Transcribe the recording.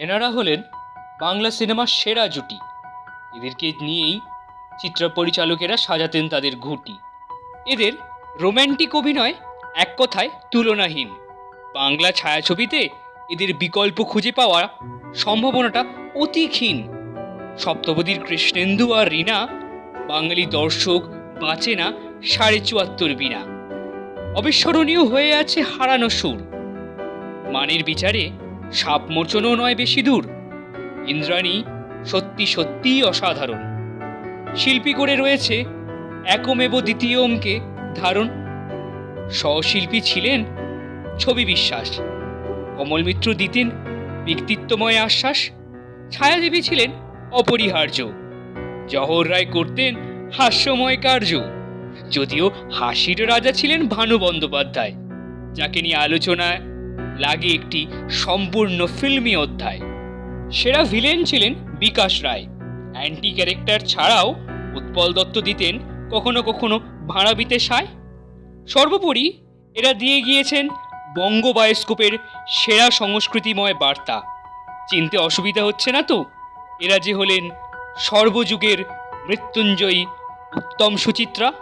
এনারা হলেন বাংলা সিনেমার সেরা জুটি। এদেরকে নিয়েই চিত্র পরিচালকেরা সাজাতেন তাদের ঘুঁটি। এদের রোম্যান্টিক অভিনয় এক কথায় তুলনাহীন। বাংলা ছায়াছবিতে এদের বিকল্প খুঁজে পাওয়া সম্ভাবনাটা অতি ক্ষীণ। সপ্তপদীর কৃষ্ণেন্দু আর রিনা বাঙালি দর্শক বাঁচে না সাড়ে চুয়াত্তর বিনা। অবিস্মরণীয় হয়ে আছে হারানো সুর। মানের বিচারে সাপ মোচনও নয় বেশি দূর। ইন্দ্রাণী সত্যি সত্যিই অসাধারণ। শিল্পী করে রয়েছে একমেব দ্বিতীয় অঙ্কে ধারণ। সহশিল্পী ছিলেন ছবি বিশ্বাস। কমল মিত্র দিতেন ব্যক্তিত্বময় আশ্বাস। ছায়াদেবী ছিলেন অপরিহার্য। জহর রায় করতেন হাস্যময় কার্য। যদিও হাসির রাজা ছিলেন ভানু বন্দ্যোপাধ্যায়, যাকে নিয়ে আলোচনায় লাগে একটি সম্পূর্ণ ফিল্মি অধ্যায়। সেরা ভিলেন ছিলেন বিকাশ রায়। অ্যান্টি ক্যারেক্টার ছাড়াও উৎপল দত্ত দিতেন কখনো কখনো ভাড়াবিতে সায়। সর্বোপরি এরা দিয়ে গিয়েছেন বঙ্গ বায়োস্কোপের সেরা সংস্কৃতিময় বার্তা। চিনতে অসুবিধা হচ্ছে না তো? এরা যে হলেন সর্বযুগের মৃত্যুঞ্জয়ী উত্তম সুচিত্রা।